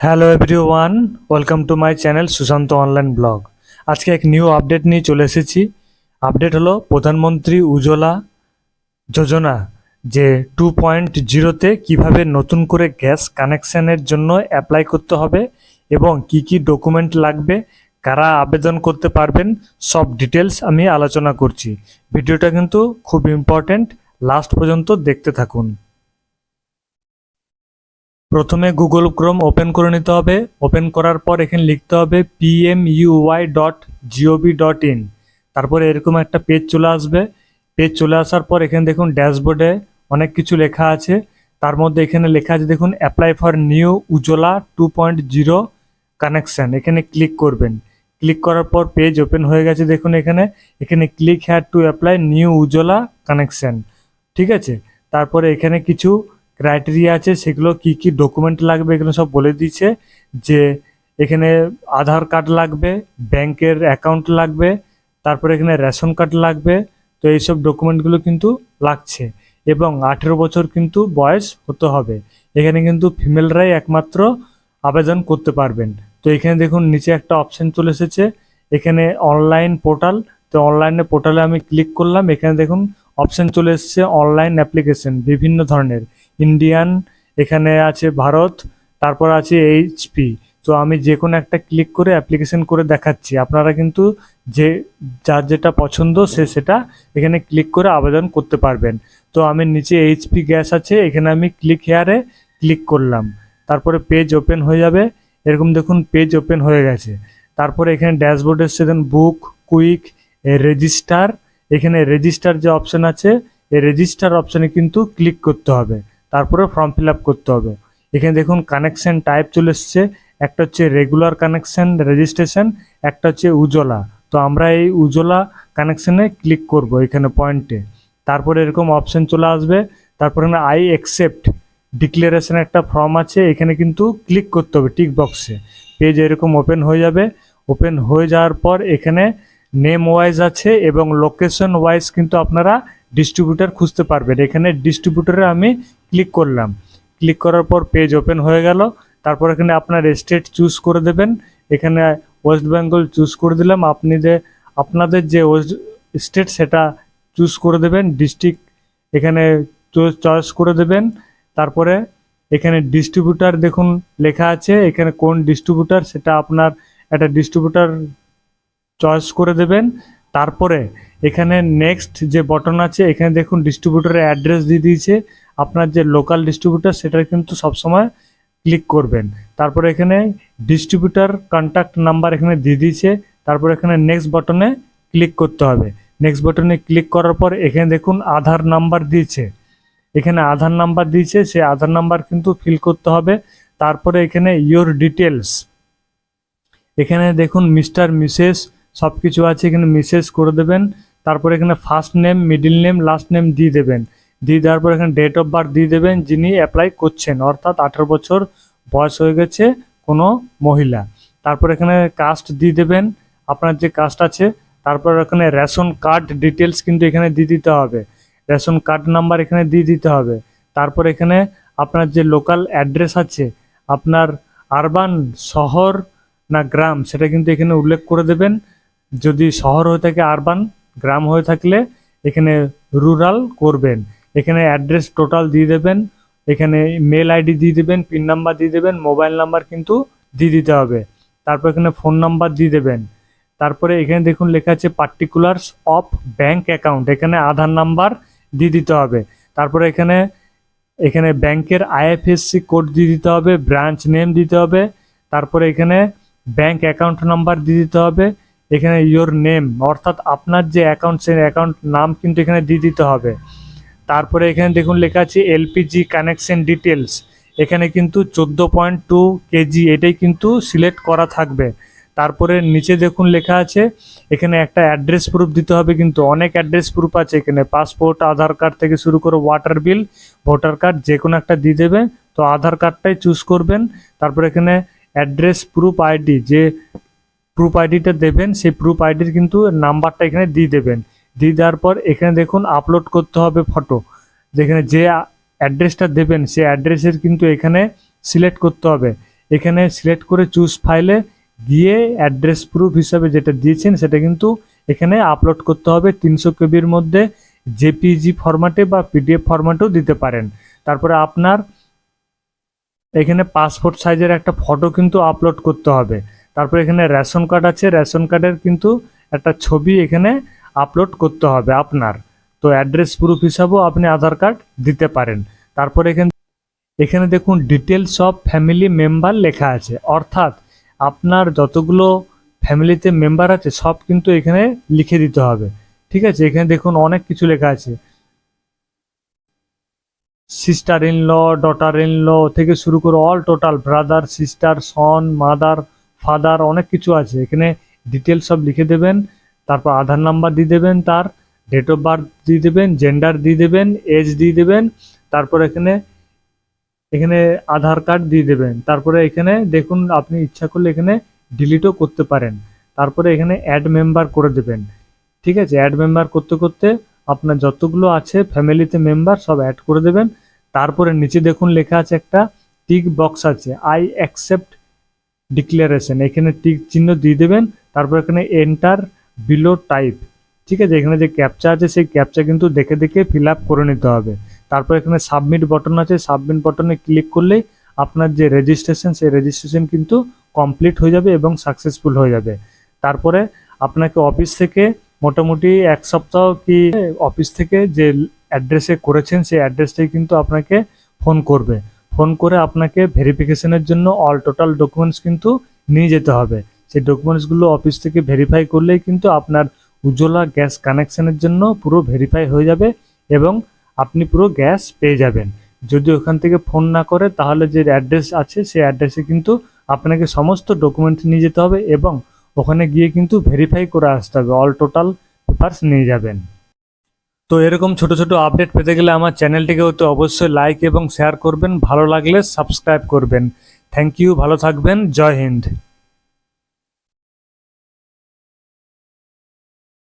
Hello everyone welcome to my channel Sushanta online blog আজকে এক new update নিয়ে চলে এসেছি। আপডেট হলো প্রধানমন্ত্রী উজ্জ্বলা যোজনা যে টু পয়েন্ট জিরোতে কীভাবে নতুন করে গ্যাস কানেকশানের জন্য অ্যাপ্লাই করতে হবে এবং কি কি ডকুমেন্ট লাগবে, কারা আবেদন করতে পারবেন, সব ডিটেলস আমি আলোচনা করছি। ভিডিওটা কিন্তু খুব ইম্পর্ট্যান্ট লাস্ট পর্যন্ত দেখতে থাকুন। প্রথমে গুগল ক্রোম ওপেন করে নিতে হবে। ওপেন করার পর এখানে লিখতে হবে PMUY dot G O V dot in তারপরে এরকম একটা পেজ চলে আসবে। পেজ চলে আসার পর এখানে দেখুন ড্যাশবোর্ডে অনেক কিছু লেখা আছে। তার মধ্যে এখানে লেখা আছে, দেখুন apply for new Ujjwala two point zero connection এখানে ক্লিক করবেন। ক্লিক করার পর পেজ ওপেন হয়ে গেছে, দেখুন এখানে। এখানে click had to apply new Ujjwala connection ঠিক আছে? তারপরে এখানে কিছু ক্রাইটেরিয়া আছে, সেগুলো কি কি ডকুমেন্ট লাগবে এগুলো সব বলে দিয়েছে, যে এখানে আধার কার্ড লাগবে, ব্যাংকের অ্যাকাউন্ট লাগবে, তারপরে এখানে রেশন কার্ড লাগবে, তো এইসব ডকুমেন্টগুলো কিন্তু লাগছে এবং আঠেরো বছর কিন্তু বয়স হতে হবে। এখানে কিন্তু ফিমেলরাই একমাত্র আবেদন করতে পারবেন। তো এখানে দেখুন, নিচে একটা অপশন চলে এসেছে, এখানে অনলাইন পোর্টাল তো অনলাইনে পোর্টালে আমি ক্লিক করলাম, এখানে দেখুন অপশন চলে এসছে অনলাইন অ্যাপ্লিকেশন বিভিন্ন ধরনের। ইন্ডিয়ান এখানে আছে ভারত তারপর আছে এইচপি তো আমি যে কোনো একটা ক্লিক করে অ্যাপ্লিকেশন করে দেখাচ্ছি। আপনারা কিন্তু যে, যার যেটা পছন্দ, সে সেটা এখানে ক্লিক করে আবেদন করতে পারবেন। তো আমি নিচে এইচপি গ্যাস আছে, এখানে আমি ক্লিক হেয়ারে ক্লিক করলাম। তারপরে পেজ ওপেন হয়ে যাবে। এরকম দেখুন পেজ ওপেন হয়ে গেছে। তারপরে এখানে ড্যাশবোর্ডে এসছে দেন বুক কুইক রেজিস্টার এখানে রেজিস্টার যে অপশান আছে, এই রেজিস্টার অপশানে কিন্তু ক্লিক করতে হবে। তারপরে ফর্ম ফিল করতে হবে। এখানে দেখুন কানেকশন টাইপ চলে এসছে। একটা হচ্ছে রেগুলার কানেকশন রেজিস্ট্রেশন একটা হচ্ছে উজ্জ্বলা। তো আমরা এই উজ্জ্বলা কানেকশানে ক্লিক করব এখানে পয়েন্টে তারপরে এরকম অপশন চলে আসবে। তারপরে আই অ্যাকসেপ্ট ডিক্লারেশন একটা ফর্ম আছে, এখানে কিন্তু ক্লিক করতে হবে টিক বক্সে পেজ এরকম ওপেন হয়ে যাবে। ওপেন হয়ে যাওয়ার পর এখানে নেম ওয়াইজ আছে এবং লোকেশন ওয়াইজ কিন্তু আপনারা ডিস্ট্রিবিউটার খুঁজতে পারবেন। এখানে ডিস্ট্রিবিউটারে আমি ক্লিক করলাম। ক্লিক করার পর পেজ ওপেন হয়ে গেল। তারপর এখানে আপনার স্টেট চুজ করে দেবেন। এখানে ওয়েস্ট বেঙ্গল চুজ করে দিলাম। আপনি যে, আপনাদের যে ওয়েস্ট স্টেট সেটা চুজ করে দেবেন। ডিস্ট্রিক্ট এখানে চয়েস করে দেবেন। তারপরে এখানে ডিস্ট্রিবিউটার দেখুন লেখা আছে। এখানে কোন ডিস্ট্রিবিউটার সেটা আপনার, একটা ডিস্ট্রিবিউটার চয়েস করে দেবেন। তারপরে এখানে নেক্সট যে বটন আছে, এখানে দেখুন ডিস্ট্রিবিউটারের অ্যাড্রেস দিয়ে দিয়েছে। আপনার যে লোকাল ডিস্ট্রিবিউটার সেটা কিন্তু সবসময় ক্লিক করবেন। তারপরে এখানে ডিস্ট্রিবিউটার কন্ট্যাক্ট নাম্বার এখানে দিয়ে দিয়েছে। তারপর এখানে নেক্সট বটনে ক্লিক করতে হবে। নেক্সট বটনে ক্লিক করার পর এখানে দেখুন আধার নাম্বার দিয়েছে। এখানে আধার নাম্বার দিয়েছে, সেই আধার নাম্বার কিন্তু ফিল করতে হবে। তারপরে এখানে ইয়োর ডিটেলস এখানে দেখুন মিস্টার মিসেস সব কিছু আছে, এখানে মিসেস করে দেবেন। তারপরে এখানে first name middle name last name দিয়ে দেবেন। দিয়ে দেওয়ার পর এখানে ডেট অফ বার্থ দিয়ে দেবেন, যিনি অ্যাপ্লাই করছেন। অর্থাৎ আঠেরো বছর বয়স হয়ে গেছে কোনো মহিলা। তারপর এখানে কাস্ট দিয়ে দেবেন, আপনার যে কাস্ট আছে। তারপর এখানে রেশন কার্ড ডিটেলস কিন্তু এখানে দিয়ে দিতে হবে। রেশন কার্ড নাম্বার এখানে দিয়ে দিতে হবে। তারপর এখানে আপনার যে লোকাল অ্যাড্রেস আছে, আপনার আরবান শহর না গ্রাম, সেটা কিন্তু এখানে উল্লেখ করে দেবেন। যদি শহর হয়ে থাকে আরবান, গ্রাম হয়ে থাকলে এখানে রুরাল করবেন। এখানে অ্যাড্রেস টোটাল দিয়ে দেবেন, এখানে মেল আইডি দিয়ে দেবেন, পিন নাম্বার দিয়ে দেবেন, মোবাইল নাম্বার কিন্তু দিয়ে দিতে হবে। তারপর এখানে ফোন নাম্বার দিয়ে দেবেন। তারপরে এখানে দেখুন লেখা আছে পার্টিকুলার্স অফ ব্যাংক অ্যাকাউন্ট এখানে আধার নাম্বার দিয়ে দিতে হবে। তারপরে এখানে এখানে ব্যাংকের আইএফএসসি কোড দিয়ে দিতে হবে, ব্রাঞ্চ নেম দিতে হবে। তারপরে এখানে ব্যাংক অ্যাকাউন্ট নাম্বার দিয়ে দিতে হবে। এখানে ইয়োর নেম অর্থাৎ আপনার যে অ্যাকাউন্ট সেই অ্যাকাউন্ট নাম কিন্তু এখানে দিয়ে দিতে হবে। তারপরে এখানে দেখুন লেখা আছে এলপিজি কানেকশন ডিটেলস এখানে কিন্তু চোদ্দ পয়েন্ট টু কেজি এটাই কিন্তু সিলেক্ট করা থাকবে। তারপরে নিচে দেখুন লেখা আছে, এখানে একটা অ্যাড্রেস প্রুফ দিতে হবে কিন্তু অনেক অ্যাড্রেস প্রুফ আছে। এখানে পাসপোর্ট আধার কার্ড থেকে শুরু করে ওয়াটার বিল ভোটার কার্ড যে কোনো একটা দিয়ে দেবে। তো আধার কার্ডটাই চুজ করবেন। তারপর এখানে অ্যাড্রেস প্রুফ আইডি যে প্রুফ আইডিটা দেবেন, সেই প্রুফ আইডির কিন্তু নাম্বারটা এখানে দিয়ে দেবেন। দিয়ে দেওয়ার পর এখানে দেখুন আপলোড করতে হবে ফটো যেখানে যে অ্যাড্রেসটা দেবেন, সেই অ্যাড্রেসের কিন্তু এখানে সিলেক্ট করতে হবে। এখানে সিলেক্ট করে চুজ ফাইলে গিয়ে অ্যাড্রেস প্রুফ হিসাবে যেটা দিয়েছেন, সেটা কিন্তু এখানে আপলোড করতে হবে। তিনশো কেবির মধ্যে জেপিজি ফরম্যাটে বা পিডিএফ ফরম্যাটেও দিতে পারেন। তারপরে আপনার এখানে পাসপোর্ট সাইজের একটা ফটো কিন্তু আপলোড করতে হবে। তারপর এখানে রেশন কার্ড আছে, রেশন কার্ডের কিন্তু একটা ছবি এখানে আপলোড করতে হবে আপনার। তো অ্যাড্রেস প্রুফ হিসাবেও আপনি আধার কার্ড দিতে পারেন। তারপর এখানে এখানে দেখুন ডিটেলস অফ ফ্যামিলি মেম্বার লেখা আছে। অর্থাৎ আপনার যতগুলো ফ্যামিলিতে মেম্বার আছে, সব কিন্তু এখানে লিখে দিতে হবে। ঠিক আছে? এখানে দেখুন অনেক কিছু লেখা আছে। Sister in law daughter in law থেকে শুরু করে all total brother sister son mother father অনেক কিছু আছে। এখানে ডিটেলস সব লিখে দেবেন, তারপর আধার নাম্বার দিয়ে দেবেন তার ডেট অফ বার্থ দিয়ে দেবেন জেন্ডার দিয়ে দেবেন এজ দিয়ে দেবেন, তারপর এখানে এখানে আধার কার্ড দিয়ে দেবেন। তারপরে এখানে দেখুন আপনি ইচ্ছা করলে এখানে ডিলিটও করতে পারেন। তারপরে এখানে অ্যাড মেম্বার করে দেবেন। ঠিক আছে? অ্যাড মেম্বার করতে করতে আপনার যতগুলো আছে ফ্যামিলিতে মেম্বার সব অ্যাড করে দেবেন। তারপরে নিচে দেখুন লেখা আছে একটা টিক বক্স আছে। আই অ্যাকসেপ্ট ডিক্লারেশন এখানে টিক চিহ্ন দিয়ে দেবেন, তারপর এখানে এন্টার বিলো টাইপ ঠিক আছে? এখানে যে ক্যাপচা আছে, সেই ক্যাপচা কিন্তু দেখে দেখে ফিল করে নিতে হবে। তারপর এখানে সাবমিট বটন আছে সাবমিট বটনে ক্লিক করলেই আপনার যে রেজিস্ট্রেশন সেই রেজিস্ট্রেশন কিন্তু কমপ্লিট হয়ে যাবে এবং সাকসেসফুল হয়ে যাবে। তারপরে আপনাকে অফিস থেকে মোটামুটি এক সপ্তাহ কি অফিস থেকে যে অ্যাড্রেসে করেছেন, সেই অ্যাড্রেসটাই কিন্তু আপনাকে ফোন করবে। ফোন করে আপনাকে ভেরিফিকেশনের জন্য অল টোটাল ডকুমেন্টস কিন্তু নিয়ে যেতে হবে। সেই ডকুমেন্টসগুলো অফিস থেকে ভেরিফাই করলেই কিন্তু আপনার উজ্জ্বলা গ্যাস কানেকশনের জন্য পুরো ভেরিফাই হয়ে যাবে এবং আপনি পুরো গ্যাস পেয়ে যাবেন। যদি ওখান থেকে ফোন না করে, তাহলে যে অ্যাড্রেস আছে, সেই অ্যাড্রেসে কিন্তু আপনাকে সমস্ত ডকুমেন্ট নিয়ে যেতে হবে এবং ওখানে গিয়ে কিন্তু ভেরিফাই করে আসতে হবে। অল টোটাল পেপার্স নিয়ে যাবেন। তো এরকম ছোট ছোট আপডেট পেতে গেলে আমার চ্যানেলটিকে তো অবশ্যই লাইক এবং শেয়ার করবেন। ভালো লাগলে সাবস্ক্রাইব করবেন। থ্যাংক ইউ ভালো থাকবেন। জয় হিন্দ।